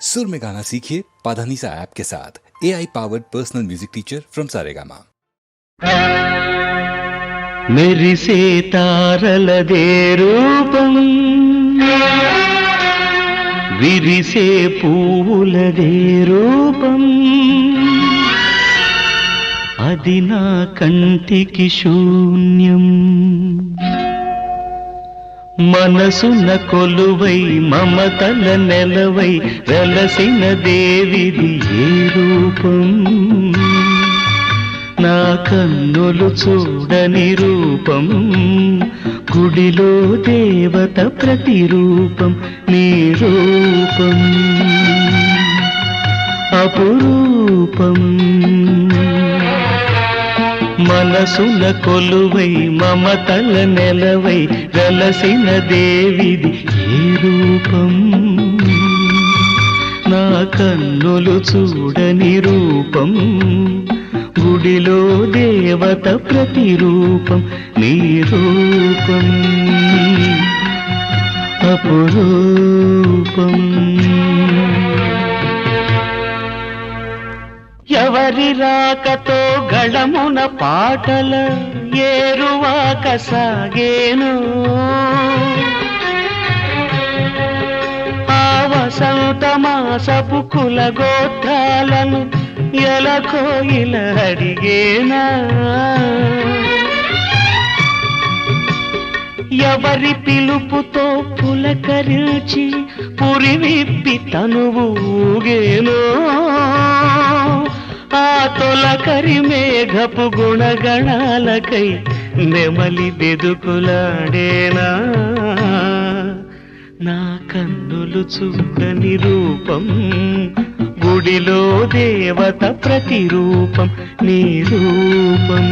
सुर में गाना सीखिए पाधानीसा ऐप के साथ A I powered personal music teacher from Saregama మెరిసే తారలదే రూపం విరిసే పువ్వులదే రూపం అది నా కంటికి శూన్యం మనసున కొలువై మమతల నెలవై వెలసిన దేవిది ఏ రూపం? నా కన్నులు చూడని రూపం గుడిలో దేవత ప్రతిరూపం నీ రూపం అపురూపం. మనసుల కొలువై మమతల నెలవై వెలసిన దేవిది ఏ రూపం. నా కన్నులు చూడని రూపం గుడిలో దేవత ప్రతిరూపం నీ రూపం అపురూపం. ఎవరి రాకతో గళమున పాటల ఏరువాక సాగేను. ఆ వసంత మాసపు గోత్రాలను ఎలకో ఇలా అడిగేనా. ఎవరి పిలుపుతో పులకరిచి పురి విప్పి తనువు ఊగేనో. ఆ తొలకరి మేఘపు గుణగణాలకై నెమలి బెదుకులాడేనా నా కన్నులు చూడని రూపం గుడిలో దేవత ప్రతిరూపం నీ రూపం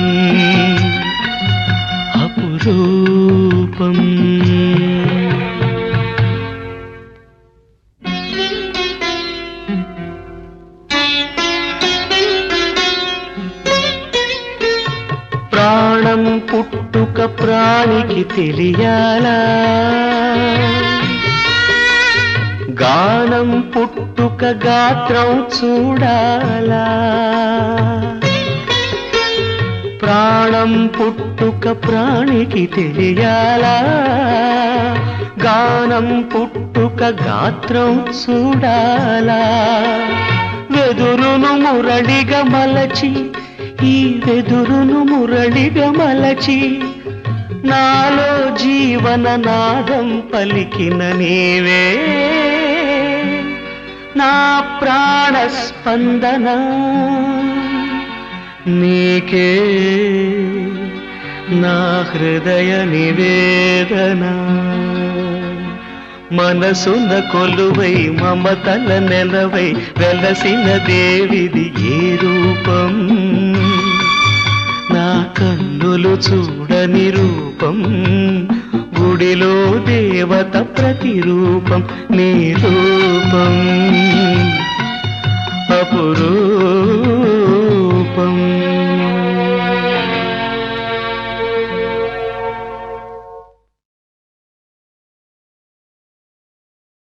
అపురూపం. ప్రాణం పుట్టుక ప్రాణికి తెలియాలా? గానం పుట్టుక గాత్రం చూడాలా? ప్రాణం పుట్టుక ప్రాణికి తెలియాలా? గానం పుట్టుక గాత్రం చూడాలా? వెదురును మురళిగా మలచి ఈ వెదురును మురళిగా మలచి నాలో జీవన నాదం పలికిన నీవే. నా ప్రాణ స్పందన నీకే నా హృదయ నివేదన. మనసున కొలువై మమతల నెలవై వెలసిన దేవిది ఏ రూపం. నా కన్నులు చూడని రూపం గుడిలో దేవత ప్రతిరూపం నీ రూపం. అపురూ